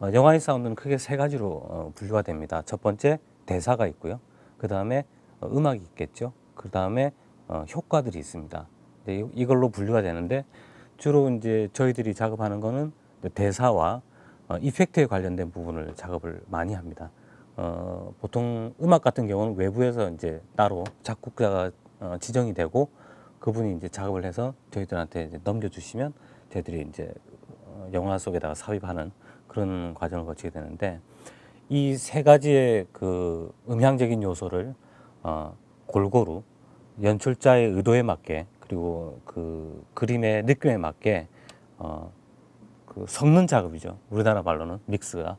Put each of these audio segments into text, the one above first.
어, 영화의 사운드는 크게 세 가지로 어, 분류가 됩니다. 첫 번째 대사가 있고요. 그 다음에 어, 음악이 있겠죠. 그 다음에 어, 효과들이 있습니다. 네, 이- 이걸로 분류가 되는데 주로 이제 저희들이 작업하는 거는 대사와 어, 이펙트에 관련된 부분을 작업을 많이 합니다. 어, 보통 음악 같은 경우는 외부에서 이제 따로 작곡자가 어, 지정이 되고 그분이 이제 작업을 해서 저희들한테 넘겨주시면 저희들이 이제 어, 영화 속에다가 삽입하는 그런 과정을 거치게 되는데 이 세 가지의 그 음향적인 요소를 어, 골고루 연출자의 의도에 맞게 그리고 그 그림의 느낌에 맞게 어, 그 섞는 작업이죠. 우리나라 말로는 믹스가.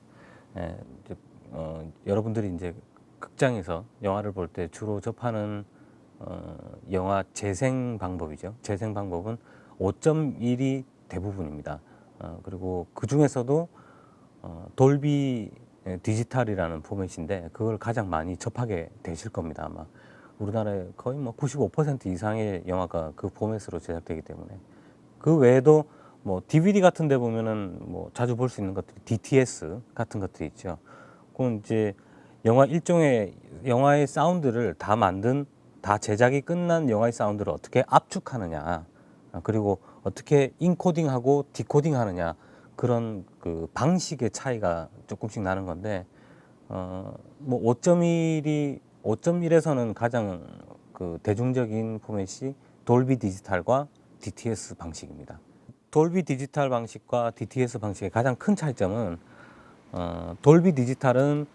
예, 이제, 어, 여러분들이 이제 극장에서 영화를 볼 때 주로 접하는 어, 영화 재생 방법이죠. 재생 방법은 5.1이 대부분입니다. 어, 그리고 그 중에서도 어, 돌비 디지털이라는 포맷인데 그걸 가장 많이 접하게 되실 겁니다. 아마 우리나라에 거의 뭐 95% 이상의 영화가 그 포맷으로 제작되기 때문에 그 외에도 뭐 DVD 같은 데 보면은 뭐 자주 볼 수 있는 것들이 DTS 같은 것들이 있죠. 그건 이제 영화 일종의 영화의 사운드를 다 만든 다 제작이 끝난 영화의 사운드를 어떻게 압축하느냐 아, 그리고 어떻게 인코딩하고 디코딩 하느냐 그런 그 방식의 차이가 조금씩 나는 건데 어뭐 5.1이 5.1에서는 가장 그 대중적인 포맷이 돌비 디지털과 DTS 방식입니다. 돌비 디지털 방식과 DTS 방식의 가장 큰 차이점은 어, 돌비 디지털은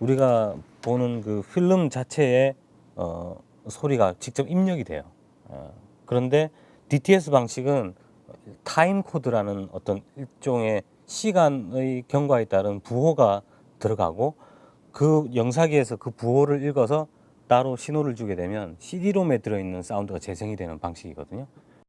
우리가 보는 그 필름 자체에 어, 소리가 직접 입력이 돼요. 어, 그런데 DTS 방식은 타임 코드라는 어떤 일종의 시간의 경과에 따른 부호가 들어가고 그 영사기에서 그 부호를 읽어서 따로 신호를 주게 되면 CD롬에 들어있는 사운드가 재생이 되는 방식이거든요.